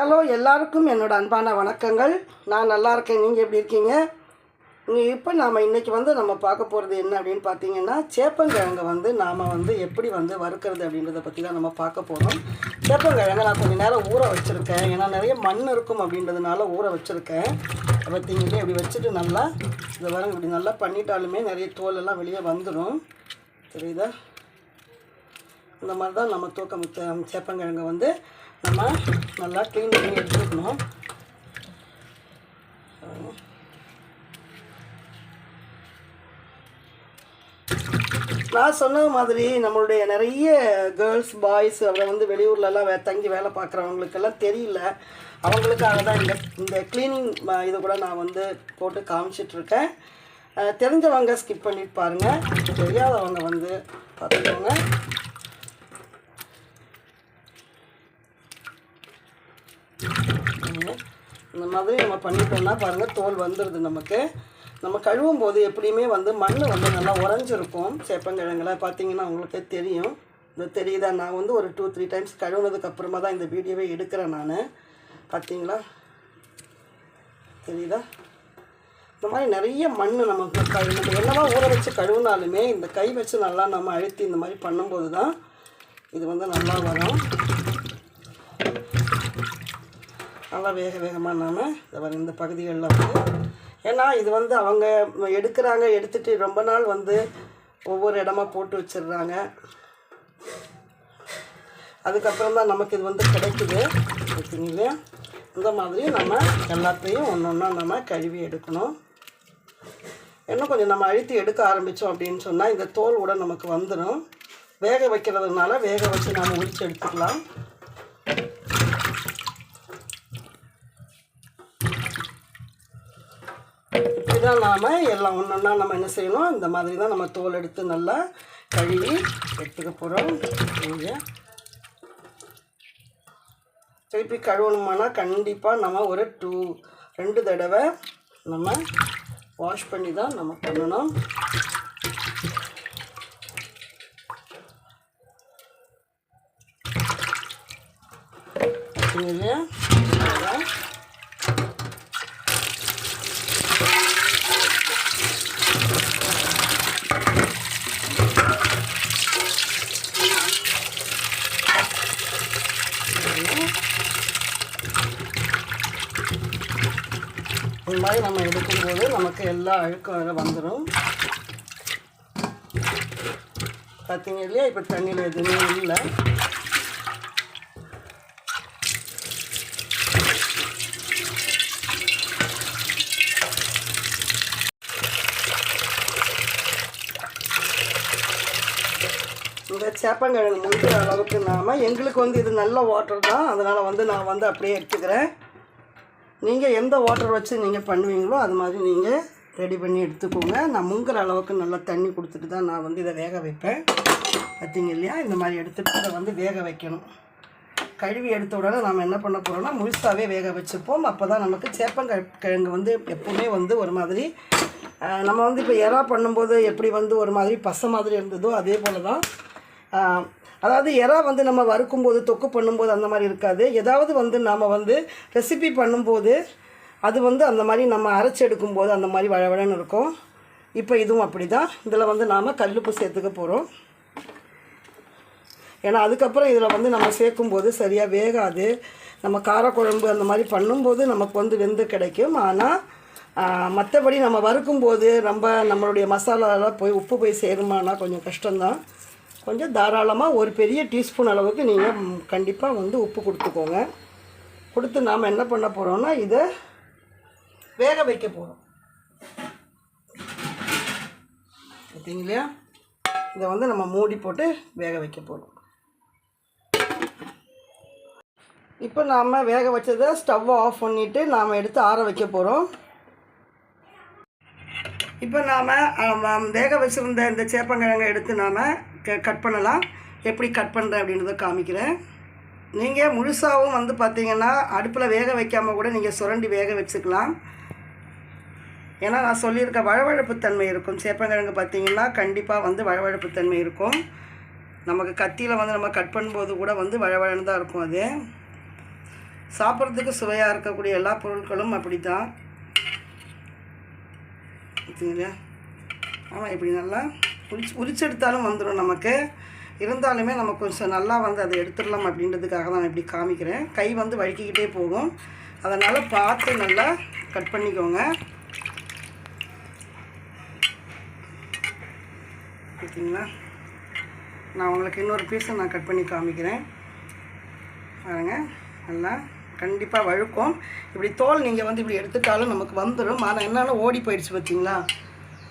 Hello எல்லாருக்கும் என்னோட அன்பான வணக்கங்கள். நான் நல்லா இருக்கேன். நீங்கள் எப்படி இருக்கீங்க? இங்கே இப்போ நாம் இன்றைக்கி வந்து நம்ம பார்க்க போகிறது என்ன அப்படின்னு பார்த்தீங்கன்னா சேப்பங்கிழங்கு வந்து நாம் வந்து எப்படி வந்து வறுக்கிறது அப்படின்றத பற்றி தான் நம்ம பார்க்க போகிறோம் சேப்பங்கிழங்கு நான் கொஞ்சம் நேரம் ஊற வச்சுருக்கேன். ஏன்னா நிறைய மண் இருக்கும் அப்படின்றதுனால ஊற வச்சுருக்கேன். பார்த்தீங்கன்னா இப்படி வச்சுட்டு நல்லா இதை வரங்க இப்படி நல்லா பண்ணிட்டாலுமே நிறைய தோல் எல்லாம் வெளியே வந்துடும் தெரியுதா? இந்த மாதிரி தான் நம்ம தூக்கம் சேப்பங்கிழங்கு வந்து நம்ம நல்லா க்ளீன் பண்ணி எடுத்துக்கணும் நான் சொன்ன மாதிரி நம்மளுடைய நிறைய கேர்ள்ஸ் பாய்ஸ் அப்புறம் வந்து வெளியூர்லலாம் வே தங்கி வேலை பார்க்குறவங்களுக்கெல்லாம் தெரியல. அவங்களுக்காக தான் இந்த இந்த க்ளீனிங் இது கூட நான் வந்து போட்டு காமிச்சிட்ருக்கேன். தெரிஞ்சவங்க ஸ்கிப் பண்ணிட்டு பாருங்கள் தெரியாதவங்க வந்து பார்த்துக்கோங்க. இந்த மாதிரி நம்ம பண்ணிட்டோம்னா பாருங்கள் தோல் வந்துடுது நமக்கு. நம்ம கழுவும் போது எப்படியுமே வந்து மண் வந்து நல்லா உறைஞ்சிருக்கும். சேப்பங்கிழங்குல பார்த்தீங்கன்னா உங்களுக்கே தெரியும். இது தெரியுதா? நான் வந்து ஒரு டூ த்ரீ டைம்ஸ் கழுவுனதுக்கு அப்புறமா தான் இந்த வீடியோவே எடுக்கிறேன் நான். பார்த்தீங்களா? தெரியுதா? இந்த மாதிரி நிறைய மண் நமக்கு கை நம்ம என்னவா ஊற வச்சு கழுவினாலுமே இந்த கை வச்சு நல்லா நம்ம அழுத்தி இந்த மாதிரி பண்ணும்போது தான் இது வந்து நல்லா வரும். நல்லா வேக வேகமாக நாம் இந்த இந்த பகுதிகளில் வந்து. ஏன்னா இது வந்து அவங்க எடுக்கிறாங்க எடுத்துட்டு ரொம்ப நாள் வந்து ஒவ்வொரு இடமா போட்டு வச்சிடுறாங்க. அதுக்கப்புறம் தான் நமக்கு இது வந்து கிடைக்குது. ஓகேங்களா? இந்த மாதிரி நம்ம எல்லாத்தையும் ஒன்று ஒன்றா நம்ம கழுவி எடுக்கணும். இன்னும் கொஞ்சம் நம்ம அழுத்தி எடுக்க ஆரம்பித்தோம் அப்படின்னு சொன்னால் இந்த தோல் கூட நமக்கு வந்துடும் வேக வைக்கிறதுனால வேக வச்சு நாம் உரித்து எடுத்துக்கலாம். இப்படி தான் நாம் எல்லாம் ஒன்று ஒன்றா நம்ம என்ன செய்யணும்? இந்த மாதிரி தான் நம்ம தோல் எடுத்து நல்லா கழுவி எடுத்துக்க போகிறோம் இங்கே. திருப்பி கழுவணுமானா கண்டிப்பாக நம்ம ஒரு டூ ரெண்டு தடவை நம்ம வாஷ் பண்ணி தான் நம்ம பண்ணணும். இல்லையா மாதிரி நம்ம எடுக்கும்போது நமக்கு எல்லா அழுக்கும் அதில் வந்துடும் பார்த்தீங்க இல்லையா? இப்போ தண்ணியில் எதுவுமே இல்லை. இந்த சேப்பங்கிழங்கு முழுக்கிற அளவுக்கு நாம் எங்களுக்கு வந்து இது நல்ல வாட்டர் தான். அதனால் வந்து நான் வந்து அப்படியே எடுத்துக்கிறேன். நீங்கள் எந்த வாட்டர் வச்சு நீங்கள் பண்ணுவீங்களோ அது மாதிரி நீங்கள் ரெடி பண்ணி எடுத்துக்கோங்க. நான் முங்குற அளவுக்கு நல்லா தண்ணி கொடுத்துட்டு தான் நான் வந்து இதை வேக வைப்பேன். பார்த்தீங்க இல்லையா? இந்த மாதிரி எடுத்துகிட்டு இதை வந்து வேக வைக்கணும். கழுவி எடுத்த உடனே நம்ம என்ன பண்ண போகிறோம்னா முழுசாகவே வேக வச்சுப்போம். அப்போ தான் நமக்கு சேப்பங்க கிழங்கு வந்து எப்போவுமே வந்து ஒரு மாதிரி நம்ம வந்து இப்போ எறா பண்ணும்போது எப்படி வந்து ஒரு மாதிரி பசை மாதிரி இருந்ததோ அதே போல் தான் அதாவது எறா வந்து நம்ம வறுக்கும்போது தொக்கு பண்ணும்போது அந்த மாதிரி இருக்காது. ஏதாவது வந்து நாம் வந்து ரெசிபி பண்ணும்போது அது வந்து அந்த மாதிரி நம்ம அரைச்சி எடுக்கும்போது அந்த மாதிரி வழவழன்னு இருக்கும். இப்போ இதுவும் அப்படி தான் இதில் வந்து நாம் கல்லுப்பு சேர்த்துக்க போகிறோம் ஏன்னா அதுக்கப்புறம் இதில் வந்து நம்ம சேர்க்கும்போது சரியாக வேகாது. நம்ம காரக்குழம்பு அந்த மாதிரி பண்ணும்போது நமக்கு வந்து வெந்து கிடைக்கும். ஆனால் மற்றபடி நம்ம வறுக்கும்போது ரொம்ப நம்மளுடைய மசாலாலாம் போய் உப்பு போய் சேருமானா கொஞ்சம் கஷ்டம்தான். கொஞ்சம் தாராளமாக ஒரு பெரிய டீஸ்பூன் அளவுக்கு நீங்கள் கண்டிப்பாக வந்து உப்பு கொடுத்துக்கோங்க. கொடுத்து நாம் என்ன பண்ண போகிறோம்னா இதை வேக வைக்க போகிறோம் பார்த்தீங்களா இதை வந்து நம்ம மூடி போட்டு வேக வைக்க போகிறோம் இப்போ நாம் வேக வச்சதை ஸ்டவ்வை ஆஃப் பண்ணிவிட்டு நாம் எடுத்து ஆற வைக்க போகிறோம் இப்போ நாம் வேக வச்சுருந்த இந்த சேப்பங்கிழங்கை எடுத்து நாம் க கட் பண்ணலாம். எப்படி கட் பண்ணுறேன் அப்படின்றத காமிக்கிறேன். நீங்கள் முழுசாகவும் வந்து பார்த்தீங்கன்னா அடுப்பில் வேக வைக்காமல் கூட நீங்கள் சுரண்டி வேக வச்சுக்கலாம். ஏன்னா நான் சொல்லியிருக்க வழவழப்பு தன்மை இருக்கும். சேப்பங்கிழங்கு பார்த்தீங்கன்னா கண்டிப்பாக வந்து வழவழப்பு தன்மை இருக்கும். நமக்கு கத்தியில் வந்து நம்ம கட் பண்ணும்போது கூட வந்து வழவழன்னு தான் இருக்கும் அது. சாப்பிட்றதுக்கு சுவையாக இருக்கக்கூடிய எல்லா பொருட்களும் அப்படி தான் ஆமாம் இப்படி நல்லா உரிச்சு உரிச்செடுத்தாலும் வந்துடும் நமக்கு. இருந்தாலுமே நம்ம கொஞ்சம் நல்லா வந்து அதை எடுத்துடலாம் அப்படின்றதுக்காக தான் நான் இப்படி காமிக்கிறேன். கை வந்து வழுக்கிக்கிட்டே போகும். அதனால் பார்த்து நல்லா கட் பண்ணிக்கோங்க. ஓகேங்களா நான் உங்களுக்கு இன்னொரு பீஸை நான் கட் பண்ணி காமிக்கிறேன். பாருங்க நல்லா கண்டிப்பாக வழுக்கும். இப்படி தோல் நீங்கள் வந்து இப்படி எடுத்துட்டாலும் நமக்கு வந்துடும் ஆனால் என்னென்னா ஓடி போயிடுச்சு பார்த்தீங்களா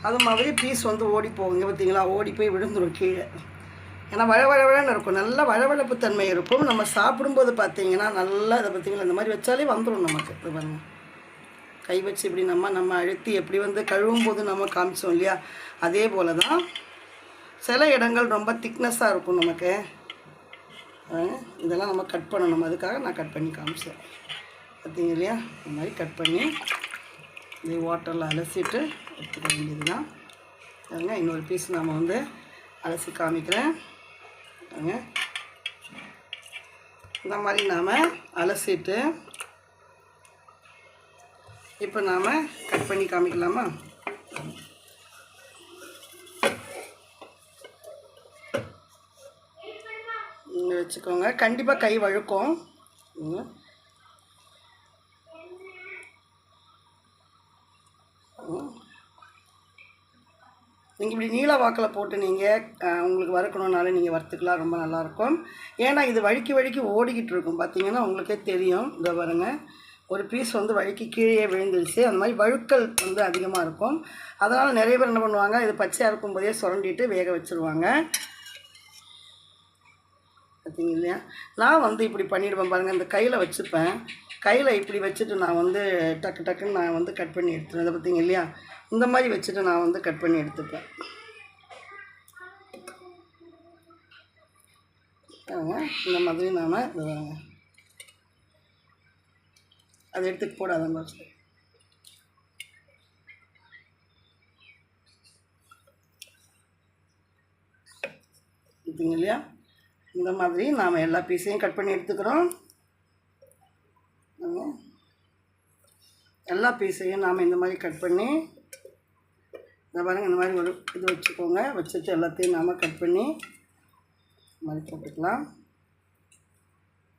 அது மாதிரி பீஸ் வந்து ஓடி போகுங்க பார்த்தீங்களா? ஓடி போய் விழுந்துடும் கீழே. ஏன்னா வழவழவழன்னு இருக்கும். நல்ல வழவழப்பு தன்மை இருக்கும். நம்ம சாப்பிடும்போது பார்த்தீங்கன்னா நல்லா இதை பார்த்தீங்களா இந்த மாதிரி வச்சாலே வந்துடும் நமக்கு. இது பாருங்கள் கை வச்சு இப்படி நம்ம நம்ம அழுத்தி எப்படி வந்து கழுவும் போது நம்ம காமிச்சோம் இல்லையா? அதே போல தான் சில இடங்கள் ரொம்ப திக்னஸ்ஸாக இருக்கும் நமக்கு. இதெல்லாம் நம்ம கட் பண்ணணும். அதுக்காக நான் கட் பண்ணி காமிச்சேன். பார்த்தீங்க இல்லையா? இந்த மாதிரி கட் பண்ணி இது வாட்டரில் அலசிட்டு எடுத்துக்க வேண்டியது தான் பாருங்க இன்னொரு பீஸ் நம்ம வந்து அலசி காமிக்கிறேன். பாருங்க இந்த மாதிரி நாம் அலசிட்டு இப்போ நாம் கட் பண்ணி காமிக்கலாமா? இங்கே வச்சுக்கோங்க. கண்டிப்பாக கை வழுக்கும். ம். நீங்கள் இப்படி நீல வாக்கில் போட்டு நீங்கள் உங்களுக்கு வறுக்கணுன்னாலும் நீங்கள் வறுத்துக்கலாம் ரொம்ப நல்லாயிருக்கும். ஏன்னா இது வழுக்கி வழுக்கி ஓடிக்கிட்டு இருக்கும். பார்த்தீங்கன்னா உங்களுக்கே தெரியும். இதை பாருங்க. ஒரு பீஸ் வந்து வழுக்கி கீழே விழுந்துருச்சு. அந்த மாதிரி வழுக்கல் வந்து அதிகமாக இருக்கும். அதனால் நிறைய பேர் என்ன பண்ணுவாங்க இது பச்சையாக இருக்கும்போதே சுரண்டிட்டு வேக வச்சுருவாங்க. பார்த்தீங்க இல்லையா? நான் வந்து இப்படி பண்ணிவிடுவேன் பாருங்கள் இந்த கையில் வச்சுப்பேன். கையில் இப்படி வச்சுட்டு நான் வந்து டக்கு டக்குன்னு நான் வந்து கட் பண்ணி எடுத்துருவேன். இதை பார்த்தீங்க இல்லையா? இந்த மாதிரி வச்சுட்டு நான் வந்து கட் பண்ணி எடுத்துப்பேன். இந்த மாதிரி நாம் இது அதை எடுத்துட்டு போடாத மாதிரி. பார்த்தீங்க இல்லையா? இந்த மாதிரி நாம் எல்லா பீஸையும் கட் பண்ணி எடுத்துக்கிறோம் பாருங்க. எல்லா பீஸையும் நாம் இந்த மாதிரி கட் பண்ணி இந்த பாருங்கள் இந்த மாதிரி ஒரு இது வச்சுக்கோங்க. வச்சுட்டு எல்லாத்தையும் நாம் கட் பண்ணி இந்த மாதிரி போட்டுக்கலாம்.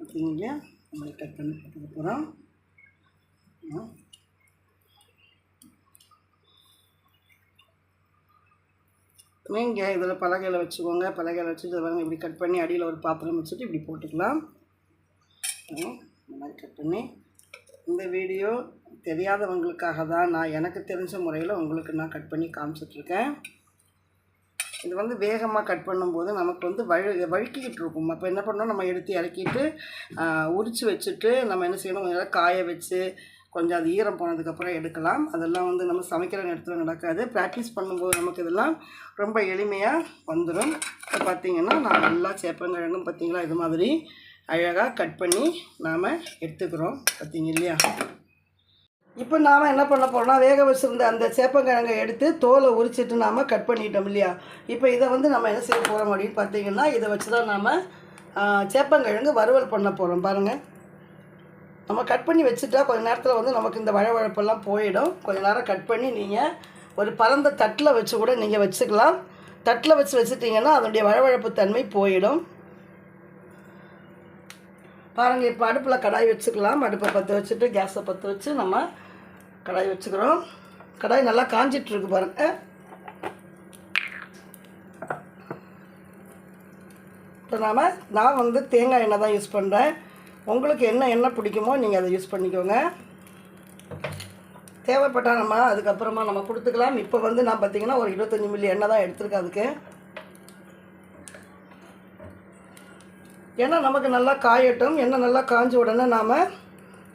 பார்த்தீங்க இந்த மாதிரி கட் பண்ணி போட்டுக்க போகிறோம் நீங்கள் இதில் பலகையில் வச்சுக்கோங்க. பலகையில் வச்சுட்டு இதை பாருங்கள் இப்படி கட் பண்ணி அடியில் ஒரு பாத்திரம் வச்சுட்டு இப்படி போட்டுக்கலாம். ம், இந்த மாதிரி கட் பண்ணி இந்த வீடியோ தெரியாதவங்களுக்காக தான் நான் எனக்கு தெரிஞ்ச முறையில் உங்களுக்கு நான் கட் பண்ணி காமிச்சிட்ருக்கேன். இது வந்து வேகமாக கட் பண்ணும்போது நமக்கு வந்து வழு வழுக்கிக்கிட்டு இருக்கும். அப்போ என்ன பண்ணணும்? நம்ம எடுத்து இறக்கிட்டு உரித்து வச்சுட்டு நம்ம என்ன செய்யணும்? கொஞ்சம் காய வச்சு கொஞ்சம் அது ஈரம் போனதுக்கப்புறம் எடுக்கலாம். அதெல்லாம் வந்து நம்ம சமைக்கிற நேரத்தில் நடக்காது. ப்ராக்டிஸ் பண்ணும்போது நமக்கு இதெல்லாம் ரொம்ப எளிமையாக வந்துடும் இப்போ பார்த்திங்கன்னா நான் நல்லா சேப்பங்கிழங்கும் பார்த்திங்களா இது மாதிரி அழகாக கட் பண்ணி நாம் எடுத்துக்கிறோம். பார்த்திங்க இல்லையா? இப்போ நாம் என்ன பண்ண போகிறோம்னா வேக வச்சுருந்த அந்த சேப்பங்கிழங்கை எடுத்து தோலை உரிச்சிட்டு நாம் கட் பண்ணிட்டோம் இல்லையா? இப்போ இதை வந்து நம்ம என்ன செய்ய போகிறோம் அப்படின்னு பார்த்தீங்கன்னா இதை வச்சு தான் நாம் சேப்பங்கிழங்கு வறுவல் பண்ண போகிறோம் பாருங்கள் நம்ம கட் பண்ணி வச்சுட்டா கொஞ்ச நேரத்தில் வந்து நமக்கு இந்த வழவழப்பெல்லாம் போயிடும். கொஞ்ச நேரம் கட் பண்ணி நீங்கள் ஒரு பரந்த தட்டில் வச்சு கூட நீங்கள் வச்சுக்கலாம். தட்டில் வச்சு வச்சுட்டிங்கன்னா அதனுடைய வழவழப்பு தன்மை போயிடும். பாருங்கள் இப்போ அடுப்பில் கடாய் வச்சுக்கலாம். அடுப்பை பற்ற வச்சுட்டு கேஸை பற்ற வச்சு நம்ம கடாய் வச்சுக்கிறோம். கடாய் நல்லா காஞ்சிட்ருக்கு பாருங்கள் இப்போ நாம் நான் வந்து தேங்காய் எண்ணெய் தான் யூஸ் பண்ணுறேன் உங்களுக்கு என்ன எண்ணெய் பிடிக்குமோ நீங்கள் அதை யூஸ் பண்ணிக்கோங்க. தேவைப்பட்டால் நம்ம அதுக்கப்புறமா நம்ம கொடுத்துக்கலாம். இப்போ வந்து நான் பார்த்தீங்கன்னா ஒரு இருபத்தஞ்சி மில்லி எண்ணெய் தான் எடுத்துருக்கேன் அதுக்கு. ஏன்னா நமக்கு நல்லா காயட்டும். எண்ணெய் நல்லா காஞ்ச உடனே நாம்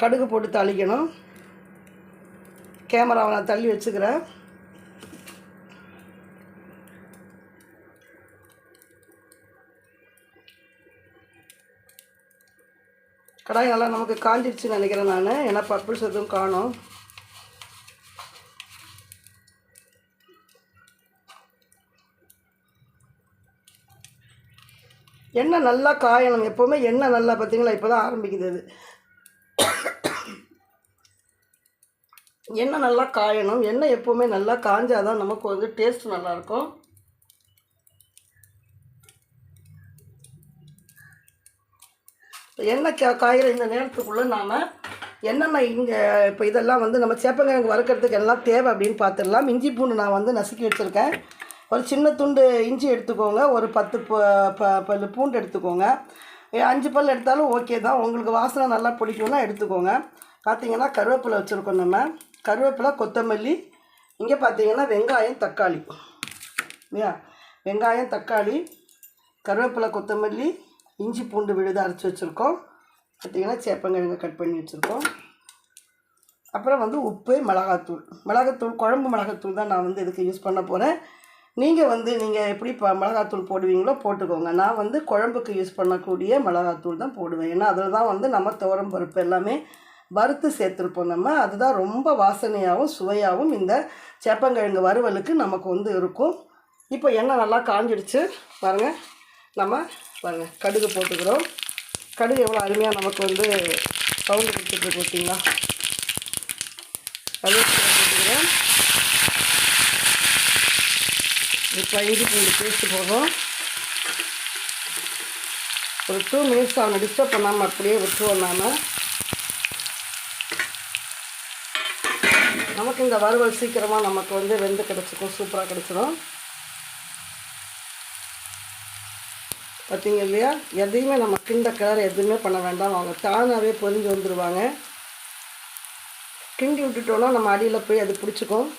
கடுகு போட்டு தாளிக்கணும். கேமராவை நான் தள்ளி வச்சுக்கிறேன். கடாய் நல்லா நமக்கு காஞ்சிடுச்சுன்னு நினைக்கிறேன் நான். ஏன்னா பர்பிள்ஸ் எதுவும் காணும். எண்ணெய் நல்லா காயணும். எப்போவுமே எண்ணெய் நல்லா பார்த்தீங்களா? இப்போ தான் ஆரம்பிக்குது அது. எண்ணெய் நல்லா காயணும் எண்ணெய் எப்போவுமே நல்லா காஞ்சாதான் நமக்கு வந்து டேஸ்ட் நல்லாயிருக்கும். எண்ணெய் கா காயிற இந்த நேரத்துக்குள்ளே நாம் என்னென்ன இங்கே இப்போ இதெல்லாம் வந்து நம்ம சேப்பங்கிழங்கு வறுக்கிறதுக்கு எல்லாம் தேவை அப்படின்னு பார்த்துடலாம் இஞ்சி பூண்டு நான் வந்து நசுக்கி வச்சுருக்கேன். ஒரு சின்ன துண்டு இஞ்சி எடுத்துக்கோங்க. ஒரு பத்து ப- ப- பல்லு பூண்டு எடுத்துக்கோங்க. அஞ்சு பல் எடுத்தாலும் ஓகே தான். உங்களுக்கு வாசனை நல்லா பிடிக்கும்னா எடுத்துக்கோங்க. பார்த்தீங்கன்னா கருவேப்பிலை வச்சுருக்கோம் நம்ம. கருவேப்பிலை கொத்தமல்லி. இங்கே பார்த்தீங்கன்னா வெங்காயம் தக்காளி. இல்லையா? வெங்காயம் தக்காளி கருவேப்பிலை கொத்தமல்லி இஞ்சி பூண்டு விழுது அரைச்சி வச்சுருக்கோம். பார்த்தீங்கன்னா சேப்பங்கிழங்கு கட் பண்ணி வச்சுருக்கோம். அப்புறம் வந்து உப்பு மிளகாத்தூள். மிளகாத்தூள் குழம்பு மிளகாத்தூள் தான் நான் வந்து இதுக்கு யூஸ் பண்ண போகிறேன் நீங்கள் வந்து நீங்கள் எப்படி இப்போ மிளகாத்தூள் போடுவீங்களோ போட்டுக்கோங்க. நான் வந்து குழம்புக்கு யூஸ் பண்ணக்கூடிய மிளகாத்தூள் தான் போடுவேன். ஏன்னா அதில் தான் வந்து நம்ம துவரம் பருப்பு எல்லாமே வறுத்து சேர்த்துருப்போம் நம்ம. அதுதான் ரொம்ப வாசனையாகவும் சுவையாகவும் இந்த சேப்பங்கிழங்கு வறுவலுக்கு நமக்கு வந்து இருக்கும். இப்போ எண்ணெய் நல்லா காஞ்சிடுச்சு. பாருங்கள் நம்ம பாருங்கள் கடுகு போட்டுக்கிறோம். கடுகு எவ்வளோ அருமையாக நமக்கு வந்து சவுண்டு கொடுத்துட்ருக்கு பார்த்தீங்களா? கருவேப்பிலை போட்டுக்கிறேன் இப்போ இஞ்சி பூண்டு பேஸ்ட்டு போடுறோம். ஒரு டூ மினிட்ஸ் அவனை டிஸ்டர்ப் பண்ணாமல் அப்படியே விட்டுருவோம் நாம. நமக்கு இந்த வறுவல் சீக்கிரமாக நமக்கு வந்து வெந்து கிடச்சிக்கும் சூப்பராக கிடச்சிரும். பார்த்தீங்க இல்லையா? எதையுமே நம்ம கிண்ட கிளற எதுவுமே பண்ண வேண்டாம். அவங்க தானாகவே பொரிஞ்சு வந்துடுவாங்க கிண்டி விட்டுட்டோன்னா நம்ம அடியில் போய் அது பிடிச்சிக்கும்.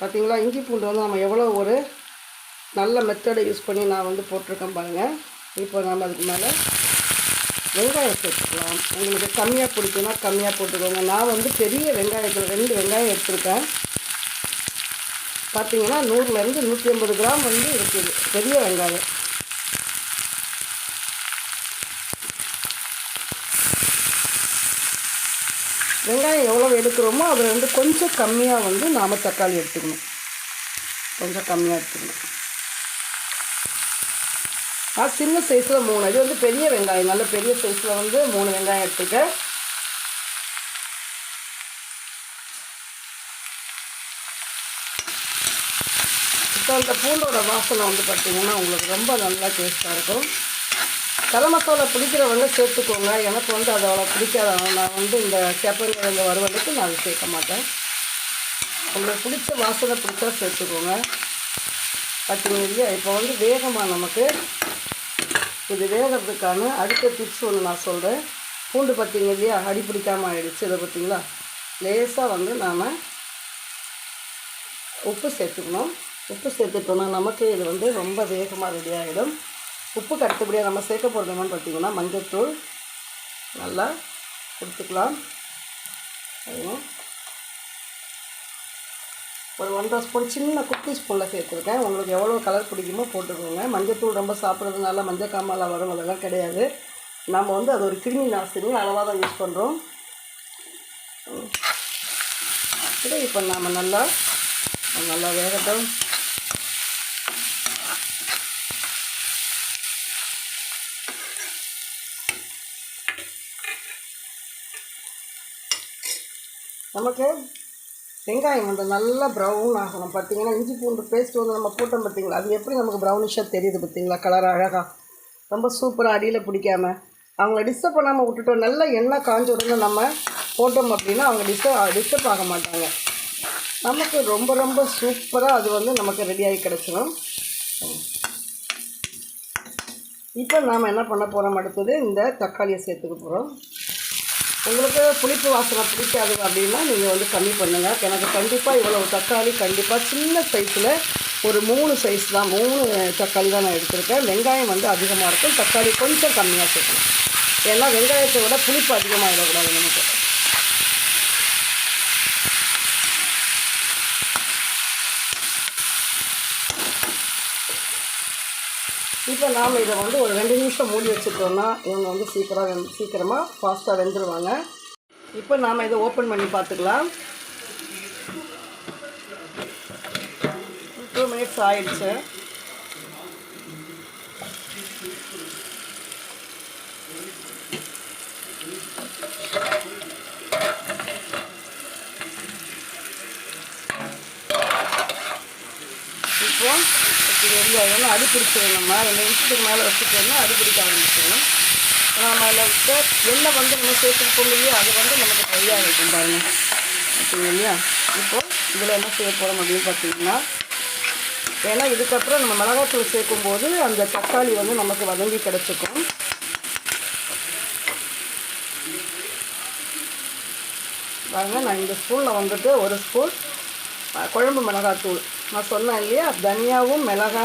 பார்த்தீங்களா இஞ்சி பூண்டு வந்து நம்ம எவ்வளோ ஒரு நல்ல மெத்தடை யூஸ் பண்ணி நான் வந்து போட்டிருக்கேன் பாருங்கள் இப்போ நம்ம அதுக்கு மேலே வெங்காயம் சேர்த்துக்கலாம் உங்களுக்கு கம்மியாக பிடிக்குன்னா கம்மியாக போட்டுக்கோங்க. நான் வந்து பெரிய வெங்காயத்தில் ரெண்டு வெங்காயம் எடுத்திருக்கேன். பார்த்தீங்கன்னா நூறுலேருந்து நூற்றி ஐம்பது கிராம் வந்து இருக்குது. பெரிய வெங்காயம். வெங்காயம் எவ்வளோ எடுக்கிறோமோ அதில் வந்து கொஞ்சம் கம்மியாக வந்து நாம் தக்காளி எடுத்துக்கணும். கொஞ்சம் கம்மியாக எடுத்துக்கணும். நான் சின்ன சைஸில் மூணு. இது வந்து பெரிய வெங்காயம். நல்ல பெரிய சைஸில் வந்து மூணு வெங்காயம் எடுத்துக்கேன் இப்போ அந்த பூண்டோட வாசனை வந்து பார்த்திங்கன்னா உங்களுக்கு ரொம்ப நல்லா டேஸ்ட்டாக இருக்கும். தலை மசாலா பிடிக்கிறவங்க சேர்த்துக்கோங்க. எனக்கு வந்து அதை அவ்வளோ பிடிக்காத. நான் வந்து இந்த சேப்பங்கிழங்கு வருவதற்கு நான் அதை சேர்க்க மாட்டேன். உங்களுக்கு பிடிச்ச வாசனை பிடிச்சா சேர்த்துக்கோங்க. பார்த்தீங்க இல்லையா? இப்போ வந்து வேகமாக நமக்கு இது வேகிறதுக்கான அடுத்த டிப்ஸ் ஒன்று நான் சொல்கிறேன் பூண்டு பார்த்திங்க இல்லையா? அடி பிடிக்காமல் ஆகிடுச்சு இதை பார்த்திங்களா லேசாக வந்து நாம் உப்பு சேர்த்துக்கணும். உப்பு சேர்த்துட்டோம்னா நமக்கு இது வந்து ரொம்ப வேகமாக ரெடி ஆகிடும் உப்புக்கு அடுத்தபடியாக நம்ம சேர்க்க போகிறது பார்த்திங்கன்னா மஞ்சள் தூள் நல்லா கொடுத்துக்கலாம் ஒரு ஒன்றரை ஸ்பூன் சின்ன குட்டி ஸ்பூனில் சேர்த்துருக்கேன். உங்களுக்கு எவ்வளோ கலர் பிடிக்குமோ போட்டுக்கோங்க. மஞ்சத்தூள் ரொம்ப சாப்பிட்றதுனால மஞ்சள் காமால வரும் அதெல்லாம் கிடையாது. நம்ம வந்து அது ஒரு கிருமி நாசினி அளவாக தான் யூஸ் பண்ணுறோம் இதை இப்போ நாம் நல்லா நல்லா வேகட்டும். நமக்கு வெங்காயம் வந்து நல்லா ப்ரௌன் ஆகணும். பார்த்தீங்கன்னா இஞ்சி பூண்டு பேஸ்ட் வந்து நம்ம போட்டோம் பார்த்தீங்களா அது எப்படி நமக்கு ப்ரௌனிஷாக தெரியுது பார்த்தீங்களா கலர் அழகாக ரொம்ப சூப்பராக அடியில் பிடிக்காம. அவங்கள டிஸ்டர்ப் பண்ணாமல் விட்டுட்டோம். நல்லா எண்ணெய் காஞ்ச உடனே நம்ம போட்டோம் அப்படின்னா அவங்க டிஸ்டர்ப் டிஸ்டர்ப் ஆக மாட்டாங்க. நமக்கு ரொம்ப ரொம்ப சூப்பராக அது வந்து நமக்கு ரெடியாகி கிடச்சிடும் இப்போ நாம் என்ன பண்ண போகிறோம் அடுத்தது? இந்த தக்காளியை சேர்த்துக்க போகிறோம் உங்களுக்கு புளிப்பு வாசனை பிடிக்காது அப்படின்னா நீங்கள் வந்து கம்மி பண்ணுங்கள் எனக்கு கண்டிப்பாக இவ்வளோ தக்காளி கண்டிப்பாக சின்ன சைஸில் ஒரு மூணு சைஸ் தான் மூணு தக்காளி தான் நான் எடுத்திருக்கேன். வெங்காயம் வந்து அதிகமாக இருக்கும். தக்காளி கொஞ்சம் கம்மியாக சேர்க்கணும் ஏன்னா வெங்காயத்தை விட புளிப்பு அதிகமாகிடக்கூடாது நமக்கு. இப்போ நாம் இதை வந்து ஒரு ரெண்டு நிமிஷம் மூடி வச்சுட்டோம்னா இவங்க வந்து சீக்கிரம் வெந் சீக்கிரமாக ஃபாஸ்ட்டாக வெந்துருவாங்க. இப்போ நாம் இதை ஓப்பன் பண்ணி பார்த்துக்கலாம். டூ மினிட்ஸ் ஆயிடுச்சு இப்போ இல்லை ஏன்னா அடி பிடிச்சிடும் நம்ம ரெண்டு நிமிஷத்துக்கு மேலே வச்சுட்டோம்னா அது பிடிக்க ஆரம்பிச்சிடும். நம்ம அதில் விட்டு எண்ணெய் வந்து நம்ம சேர்த்துருப்போம் இல்லையா அது வந்து நமக்கு ட்ரையாக இருக்கும் பாருங்கள் ஓகேங்க இல்லையா இப்போது இதில் என்ன செய்ய போகிறோம் அப்படின்னு பார்த்தீங்கன்னா ஏன்னா இதுக்கப்புறம் நம்ம மிளகாத்தூள் சேர்க்கும்போது அந்த தக்காளி வந்து நமக்கு வதங்கி கிடச்சிக்கும். பாருங்கள் நான் இந்த ஸ்பூனில் வந்துட்டு ஒரு ஸ்பூன் குழம்பு மிளகாத்தூள். நான் சொன்னேன் இல்லையா? தனியாவும் மிளகா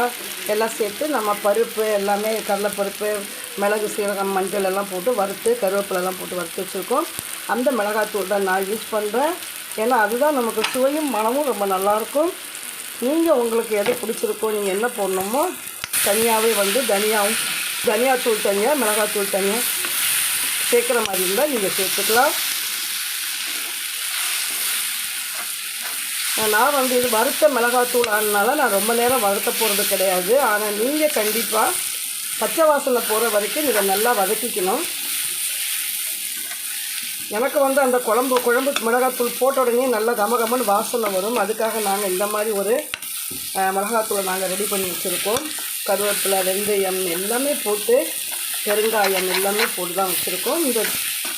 எல்லாம் சேர்த்து நம்ம பருப்பு எல்லாமே கடலைப்பருப்பு மிளகு சீரகம் மஞ்சள் எல்லாம் போட்டு வறுத்து கருவேப்பிலெல்லாம் போட்டு வறுத்து வச்சுருக்கோம். அந்த மிளகாத்தூள் தான் நான் யூஸ் பண்ணுறேன் ஏன்னா அதுதான் நமக்கு சுவையும் மனமும் ரொம்ப நல்லாயிருக்கும். நீங்கள் உங்களுக்கு எது பிடிச்சிருக்கோ நீங்கள் என்ன போடணுமோ தனியாகவே வந்து தனியாவும் தனியாத்தூள் தனியாக மிளகாத்தூள் தனியாக சேர்க்குற மாதிரி இருந்தால் நீங்கள் சேர்த்துக்கலாம். நான் வந்து இது வறுத்த மிளகாத்தூள் ஆனால நான் ரொம்ப நேரம் வறுத்த போகிறது கிடையாது. ஆனால் நீங்கள் கண்டிப்பாக பச்சை வாசனை போகிற வரைக்கும் இதை நல்லா வதக்கிக்கணும். எனக்கு வந்து அந்த குழம்பு குழம்பு மிளகாத்தூள் போட்ட உடனே நல்லா கமகமன்னு வாசனை வரும். அதுக்காக நாங்கள் இந்த மாதிரி ஒரு மிளகாத்தூளை நாங்கள் ரெடி பண்ணி வச்சுருக்கோம். கருவேப்பிலை வெந்தயம் எல்லாமே போட்டு பெருங்காயம் எல்லாமே போட்டு தான் வச்சுருக்கோம். இந்த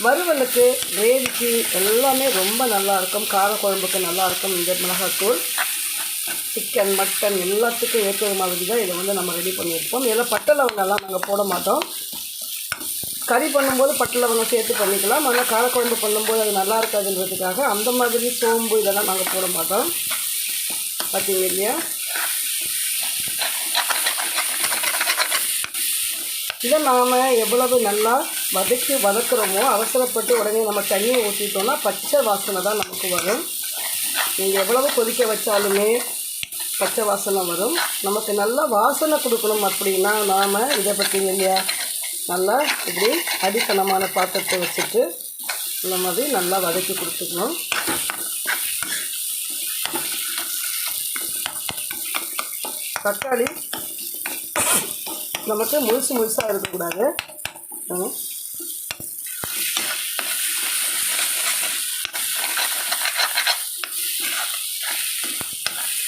வறுவலுக்கு கிரேவிக்கு எல்லாமே ரொம்ப நல்லாயிருக்கும் காரக்குழம்புக்கு நல்லாயிருக்கும் இந்த மிளகாத்தூள் சிக்கன் மட்டன் எல்லாத்துக்கும் ஏற்ற மாதிரி தான் இதை வந்து நம்ம ரெடி பண்ணியிருப்போம். இதில் பட்டை லவங்கெல்லாம் நாங்கள் போட மாட்டோம். கறி பண்ணும்போது பட்டை லவங்கம் சேர்த்து பண்ணிக்கலாம். ஆனால் காரக்குழம்பு பண்ணும்போது அது நல்லா இருக்காதுன்றதுக்காக அந்த மாதிரி சோம்பு இதெல்லாம் நாங்கள் போட மாட்டோம். பார்த்தீங்க இல்லையா? இதை நாம் எவ்வளவு நல்லா வதக்கி வதக்குறோமோ அவசரப்பட்டு உடனே நம்ம தண்ணியை ஊற்றிட்டோம்னா பச்சை வாசனை தான் நமக்கு வரும். நீங்கள் எவ்வளவு கொதிக்க வச்சாலுமே பச்சை வாசனை வரும். நமக்கு நல்லா வாசனை கொடுக்கணும் அப்படின்னா நாம் இதை பற்றி இல்லையா? நல்லா இப்படி அடித்தனமான பாத்திரத்தை வச்சுட்டு இந்த மாதிரி நல்லா வதக்கி கொடுத்துக்கணும். தக்காளி நமக்கு முழுசு முழுசாக இருக்கக்கூடாது. ம்.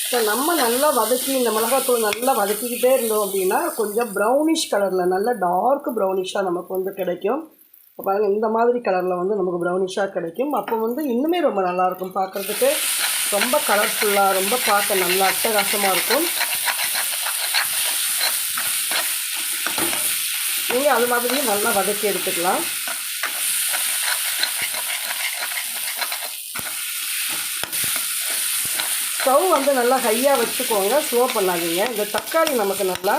இப்போ நம்ம நல்லா வதக்கி இந்த மிளகாத்தூள் நல்லா வதக்கிக்கிட்டே இருந்தோம் அப்படின்னா கொஞ்சம் ப்ரௌனிஷ் கலரில் நல்ல டார்க் ப்ரௌனிஷாக நமக்கு வந்து கிடைக்கும். இப்போ பாருங்கள் இந்த மாதிரி கலரில் வந்து நமக்கு ப்ரௌனிஷாக கிடைக்கும். அப்போ வந்து இன்னுமே ரொம்ப நல்லாயிருக்கும் பார்க்குறதுக்கு ரொம்ப கலர்ஃபுல்லாக ரொம்ப பார்க்க நல்லா அட்டகாசமாக இருக்கும். நீங்கள் அது மாதிரியும் நல்லா வதக்கி எடுத்துக்கலாம். ஸ்டவ் வந்து நல்லா ஹையாக வச்சுக்கோங்க. ஸ்லோ பண்ணாதீங்க. இந்த தக்காளி நமக்கு நல்லா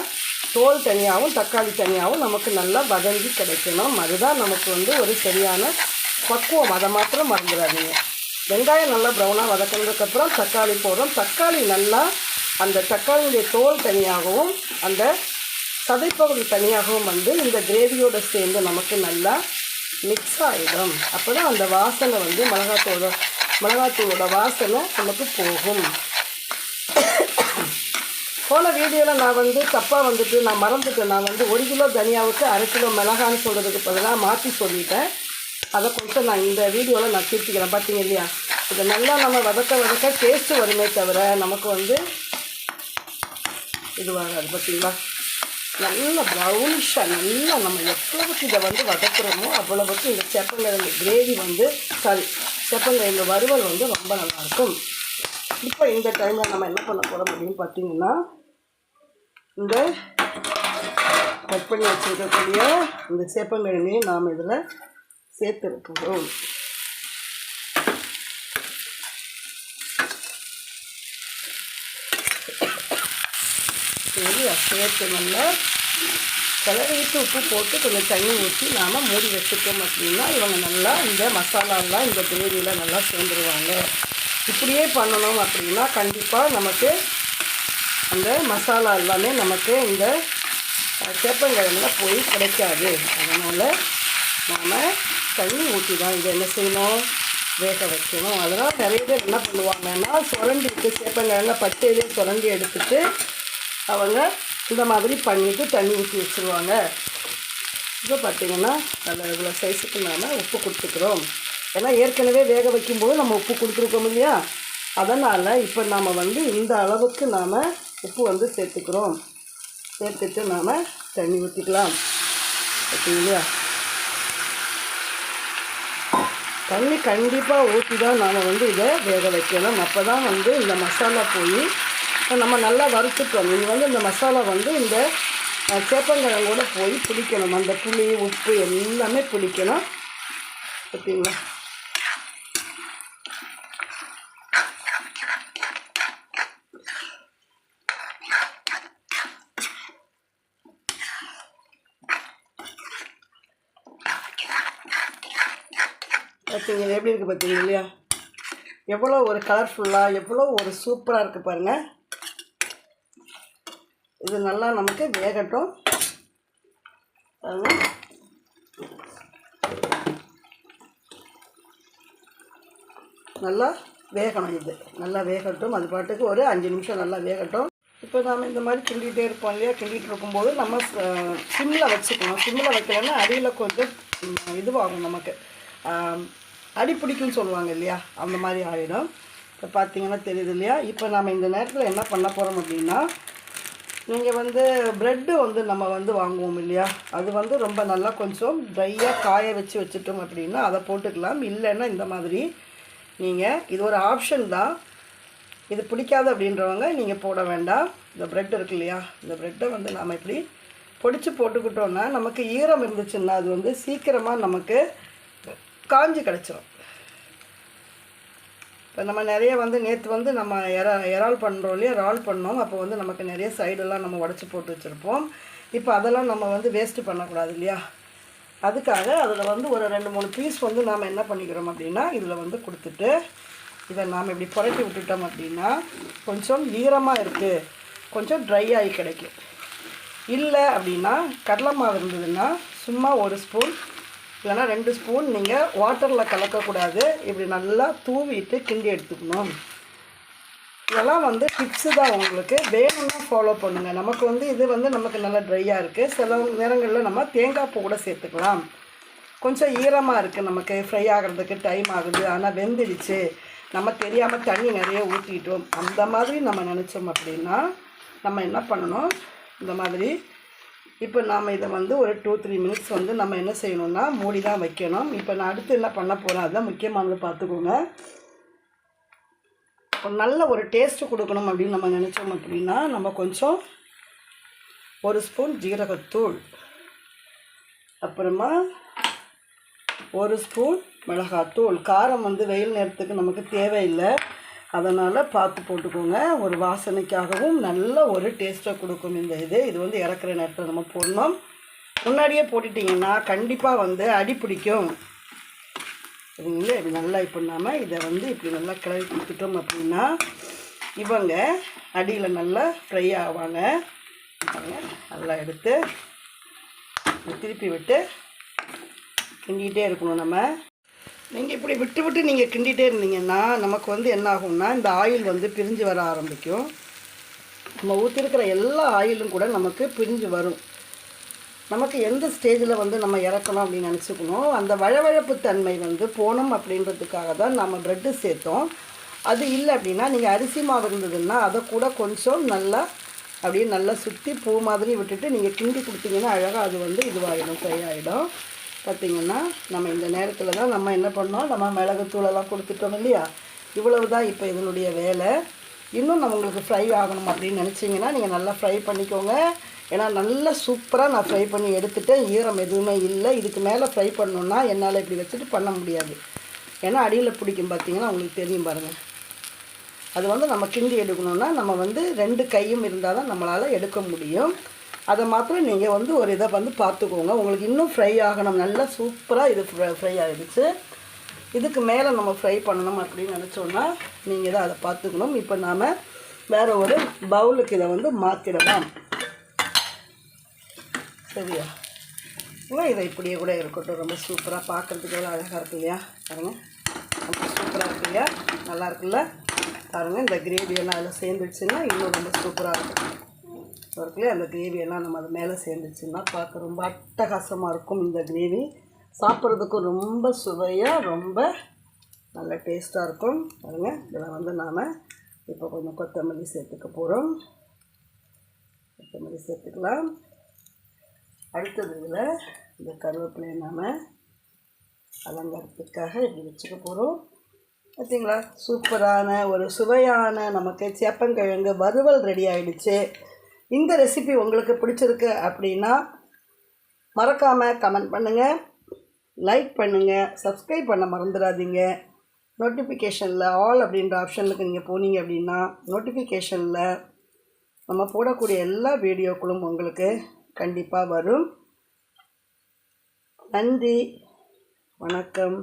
தோல் தனியாகவும் தக்காளி தனியாகவும் நமக்கு நல்லா வதங்கி கிடைக்கணும். அதுதான் நமக்கு வந்து ஒரு சரியான பக்குவம். அதை மாத்திரம் மறந்துடாதீங்க. வெங்காயம் நல்லா ப்ரௌனாக வதக்கினதுக்கப்புறம் தக்காளி போடுறோம் தக்காளி நல்லா அந்த தக்காளியுடைய தோல் தனியாகவும் அந்த சதைப்பகுதி தனியாகவும் வந்து இந்த கிரேவியோட சேர்ந்து நமக்கு நல்லா மிக்ஸ் ஆகிடும் அப்போ தான் அந்த வாசனை வந்து மிளகாத்தூளோட மிளகாத்தூளோட வாசனை நமக்கு போகும். போன வீடியோவில் நான் வந்து தப்பாக வந்துட்டு நான் மறந்துட்டேன். நான் வந்து ஒரு கிலோ தனியாவுக்கு அரை கிலோ மிளகான்னு சொல்கிறதுக்கு பதிலாக மாற்றி சொல்லிட்டேன். அதை கொஞ்சம் நான் இந்த வீடியோவில் நான் திருத்திக்கிறேன். பார்த்தீங்க இல்லையா? இதை நல்லா நம்ம வதக்க வதக்க டேஸ்ட்டு வருமே தவிர நமக்கு வந்து இது பார்த்தீங்களா நல்ல ப்ரௌனிஷாக நல்லா நம்ம எவ்வளவுக்கு இதை வந்து வதக்குறோமோ அவ்வளவுக்கு இந்த செப்பங்கிழங்கு கிரேவி வந்து சாரி செப்பங்கிழங்கு வறுவல் வந்து ரொம்ப நல்லாயிருக்கும். இப்போ இந்த டைமில் நம்ம என்ன பண்ண போகிறோம் அப்படின்னு பார்த்தீங்கன்னா இந்த கட் பண்ணி வச்சுருக்கக்கூடிய இந்த சேப்பங்கிழங்கையும் நாம் இதில் சேர்த்துருக்கிறோம் சரி சேர்த்து நல்லா கிளறிட்டு உப்பு போட்டு கொஞ்சம் தண்ணி ஊற்றி நாம் மூடி வச்சுட்டோம் அப்படின்னா இவங்க நல்லா இந்த மசாலாலாம் இந்த கிரேவியில் நல்லா சேர்ந்துருவாங்க. இப்படியே பண்ணணும் அப்படின்னா கண்டிப்பாக நமக்கு அந்த மசாலா எல்லாமே நமக்கு இந்த சேப்பங்கிழங்குல போய் கிடைக்காது. அதனால் நாம் தண்ணி ஊற்றி தான் இதை என்ன செய்யணும்? வேக வைக்கணும். அதனால் நிறைய பேர் என்ன பண்ணுவாங்கன்னா சுரண்டிட்டு சேப்பங்கிழங்க பச்சையிலே சுரண்டி எடுத்துட்டு அவங்க இந்த மாதிரி பண்ணிவிட்டு தண்ணி ஊற்றி வச்சுருவாங்க. இப்போ பார்த்தீங்கன்னா நல்ல இவ்வளோ சைஸுக்கு நாம் உப்பு கொடுத்துக்கிறோம். ஏன்னா ஏற்கனவே வேக வைக்கும்போது நம்ம உப்பு கொடுத்துருக்கோம் இல்லையா? அதனால் இப்போ நாம் வந்து இந்த அளவுக்கு நாம் உப்பு வந்து சேர்த்துக்கிறோம். சேர்த்துட்டு நாம் தண்ணி ஊற்றிக்கலாம் ஓகேங்களா தண்ணி கண்டிப்பாக ஊற்றி தான் நாம் வந்து இதை வேக வைக்கணும். அப்போ தான் வந்து இந்த மசாலா போய் நம்ம நல்லா வறுத்துட்டோம். இது வந்து இந்த மசாலா வந்து இந்த அஹ், சேப்பங்கிழங்கோட போய் பிடிக்கணும் அந்த புளி உப்பு எல்லாமே பிடிக்கணும் ஓகேங்களா பார்த்தீங்களா எப்படி இருக்குது பார்த்தீங்க இல்லையா? எவ்வளோ ஒரு கலர்ஃபுல்லாக எவ்வளோ ஒரு சூப்பராக இருக்குது பாருங்கள் இது நல்லா நமக்கு வேகட்டும். நல்லா வேகணும் இது. நல்லா வேகட்டும். அது பாட்டுக்கு ஒரு அஞ்சு நிமிஷம் நல்லா வேகட்டும். இப்போ நாம் இந்த மாதிரி கிண்டிகிட்டே இருப்போம் இல்லையா? கிண்டிகிட்டு இருக்கும்போது நம்ம சிம்மில் வச்சுக்கணும். சிம்மில் வைக்கலன்னா அடியில் கொஞ்சம் இதுவாகும் நமக்கு. அடி பிடிக்கும்னு சொல்லுவாங்க இல்லையா? அந்த மாதிரி ஆகிடும் இப்போ பார்த்தீங்கன்னா தெரியுது இல்லையா? இப்போ நாம் இந்த நேரத்தில் என்ன பண்ண போகிறோம் அப்படின்னா நீங்கள் வந்து ப்ரெட்டு வந்து நம்ம வந்து வாங்குவோம் இல்லையா? அது வந்து ரொம்ப நல்லா கொஞ்சம் ட்ரையாக காய வச்சு வச்சுட்டோம் அப்படின்னா அதை போட்டுக்கலாம். இல்லைன்னா இந்த மாதிரி நீங்கள் இது ஒரு ஆப்ஷன் தான். இது பிடிக்காது அப்படின்றவங்க நீங்கள் போட வேண்டாம். இந்த ப்ரெட் இருக்கு இல்லையா? இந்த ப்ரெட்டை வந்து நாம் இப்படி பொடிச்சு போட்டுக்கிட்டோன்னா நமக்கு ஈரம் இருந்துச்சுன்னா அது வந்து சீக்கிரமாக நமக்கு காஞ்சி கிடச்சிரும். இப்போ நம்ம நிறைய வந்து நேற்று வந்து நம்ம எறா இறால் பண்ணுறோம் இல்லையா? இறால் பண்ணோம். அப்போ வந்து நமக்கு நிறைய சைடெல்லாம் நம்ம உடச்சி போட்டு வச்சுருப்போம். இப்போ அதெல்லாம் நம்ம வந்து வேஸ்ட்டு பண்ணக்கூடாது இல்லையா? அதுக்காக அதில் வந்து ஒரு ரெண்டு மூணு பீஸ் வந்து நாம் என்ன பண்ணிக்கிறோம் அப்படின்னா இதில் வந்து கொடுத்துட்டு இதை நாம் இப்படி புரட்டி விட்டுட்டோம் அப்படின்னா கொஞ்சம் ஈரமாக இருக்குது கொஞ்சம் ட்ரை ஆகி கிடைக்கும். இல்லை அப்படின்னா கடலை மாவு இருந்ததுன்னா சும்மா ஒரு ஸ்பூன் இல்லைன்னா ரெண்டு ஸ்பூன் நீங்கள் வாட்டரில் கலக்கக்கூடாது. இப்படி நல்லா தூவிட்டு கிண்டி எடுத்துக்கணும். இதெல்லாம் வந்து டிப்ஸு தான் உங்களுக்கு. வேணும்னா ஃபாலோ பண்ணுங்கள் நமக்கு வந்து இது வந்து நமக்கு நல்லா ட்ரையாக இருக்குது சில நேரங்களில் நம்ம தேங்காய் பூ கூட சேர்த்துக்கலாம். கொஞ்சம் ஈரமாக இருக்குது நமக்கு. ஃப்ரை ஆகிறதுக்கு டைம் ஆகுது. ஆனால் வெந்துடுச்சு. நம்ம தெரியாமல் தண்ணி நிறைய ஊற்றிட்டோம் அந்த மாதிரி நம்ம நினச்சோம் அப்படின்னா நம்ம என்ன பண்ணணும்? இந்த மாதிரி இப்போ நாம் இதை வந்து ஒரு டூ த்ரீ மினிட்ஸ் வந்து நம்ம என்ன செய்யணும்னா மூடி தான் வைக்கணும். இப்போ நான் அடுத்து என்ன பண்ண போகிறேன் அதுதான் முக்கியமானது பார்த்துக்கோங்க. ஒரு நல்ல ஒரு டேஸ்ட்டு கொடுக்கணும் அப்படின்னு நம்ம நினச்சோம் அப்படின்னா நம்ம கொஞ்சம் ஒரு ஸ்பூன் ஜீரகத்தூள் அப்புறமா ஒரு ஸ்பூன் மிளகாத்தூள். காரம் வந்து வெயில் நேரத்துக்கு நமக்கு தேவையில்லை. அதனால் பார்த்து போட்டுக்கோங்க. ஒரு வாசனைக்காகவும் நல்ல ஒரு டேஸ்ட்டை கொடுக்கும் இந்த இது. இது வந்து இறக்குற நேரத்தில் நம்ம போடணும். முன்னாடியே போட்டுட்டிங்கன்னா கண்டிப்பாக வந்து அடி பிடிக்கும். சரிங்களா? இப்படி நல்லா இப்போ நாம இதை வந்து இப்படி நல்லா கிளறி கொடுத்துட்டோம் அப்படின்னா இவங்க அடியில் நல்லா ஃப்ரை ஆவாங்க. நல்லா எடுத்து திருப்பி விட்டு கிண்டிகிட்டே இருக்கணும் நம்ம. நீங்கள் இப்படி விட்டு விட்டு நீங்கள் கிண்டிகிட்டே இருந்தீங்கன்னா நமக்கு வந்து என்ன ஆகும்னா இந்த ஆயில் வந்து பிரிஞ்சு வர ஆரம்பிக்கும். நம்ம ஊற்றிருக்கிற எல்லா ஆயிலும் கூட நமக்கு பிரிஞ்சு வரும். நமக்கு எந்த ஸ்டேஜில் வந்து நம்ம இறக்கணும் அப்படின்னு நினச்சிக்கணும். அந்த வழவழப்பு தன்மை வந்து போகணும் அப்படின்றதுக்காக தான் நம்ம ப்ரெட்டு சேர்த்தோம். அது இல்லை அப்படின்னா நீங்கள் அரிசி மாவு இருந்ததுன்னா அதை கூட கொஞ்சம் நல்லா அப்படியே நல்லா சுற்றி பூ மாதிரி விட்டுட்டு நீங்கள் கிண்டி கொடுத்தீங்கன்னா அழகாக அது வந்து இதுவாகிடும் ஃப்ரை ஆகிடும் பார்த்திங்கன்னா நம்ம இந்த நேரத்தில் தான் நம்ம என்ன பண்ணோம்? நம்ம மிளகுத்தூளெல்லாம் கொடுத்துட்டோம் இல்லையா? இவ்வளவு தான் இப்போ இதனுடைய வேலை. இன்னும் நம்ம உங்களுக்கு ஃப்ரை ஆகணும் அப்படின்னு நினச்சிங்கன்னா நீங்கள் நல்லா ஃப்ரை பண்ணிக்கோங்க. ஏன்னா நல்லா சூப்பராக நான் ஃப்ரை பண்ணி எடுத்துட்டேன். ஈரம் எதுவுமே இல்லை. இதுக்கு மேலே ஃப்ரை பண்ணணுன்னா என்னால் இப்படி வச்சுட்டு பண்ண முடியாது. ஏன்னா அடியில் பிடிக்கும் பார்த்தீங்கன்னா உங்களுக்கு தெரியும் பாருங்கள் அது வந்து நம்ம கிண்டி எடுக்கணும்னா நம்ம வந்து ரெண்டு கையும் இருந்தால் தான் நம்மளால் எடுக்க முடியும். அதை மாத்திரம் நீங்கள் வந்து ஒரு இதை வந்து பார்த்துக்கோங்க. உங்களுக்கு இன்னும் ஃப்ரை ஆகணும். நல்லா சூப்பராக இது ஃப்ரை ஆகிடுச்சு இதுக்கு மேலே நம்ம ஃப்ரை பண்ணணும் அப்படின்னு நினச்சோன்னா நீங்கள் தான் அதை பார்த்துக்கணும். இப்போ நாம் வேறு ஒரு பவுலுக்கு இதை வந்து மாற்றிடலாம் சரியா? இல்லை இதை இப்படியே கூட இருக்கட்டும். ரொம்ப சூப்பராக பார்க்குறதுக்கு எவ்வளோ அழகாக இருக்கு இல்லையா? பாருங்கள் ரொம்ப சூப்பராக இருக்கு இல்லையா? நல்லா இருக்குல்ல? பாருங்கள் இந்த கிரேவி எல்லாம் அதில் சேர்ந்துச்சுன்னா இன்னும் ரொம்ப சூப்பராக இருக்கும். இருக்கு. இல்லையா அந்த கிரேவி எல்லாம் நம்ம அது மேலே சேர்ந்துச்சுன்னா பார்க்க ரொம்ப அட்டகாசமாக இருக்கும் இந்த கிரேவி சாப்பிட்றதுக்கும் ரொம்ப சுவையாக ரொம்ப நல்ல டேஸ்ட்டாக இருக்கும். பாருங்கள் இதில் வந்து நாம் இப்போ கொஞ்சம் கொத்தமல்லி சேர்த்துக்க போகிறோம் கொத்தமல்லி சேர்த்துக்கலாம். அடுத்தது இதில் இந்த கருவேப்பிலையை நாம் அலங்காரத்துக்காக இப்படி வச்சுக்க போகிறோம் பார்த்தீங்களா சூப்பரான ஒரு சுவையான நமக்கு சேப்பங்கிழங்கு வறுவல் ரெடி ஆகிடுச்சு இந்த ரெசிபி உங்களுக்கு பிடிச்சிருக்கு அப்படின்னா மறக்காமல் கமெண்ட் பண்ணுங்கள் லைக் பண்ணுங்கள் சப்ஸ்கிரைப் பண்ண மறந்துடாதீங்க. நோட்டிஃபிகேஷனில் ஆல் அப்படின்ற ஆப்ஷனுக்கு நீங்கள் போனீங்க அப்படின்னா நோட்டிஃபிகேஷனில் நம்ம போடக்கூடிய எல்லா வீடியோக்களும் உங்களுக்கு கண்டிப்பாக வரும். நன்றி வணக்கம்.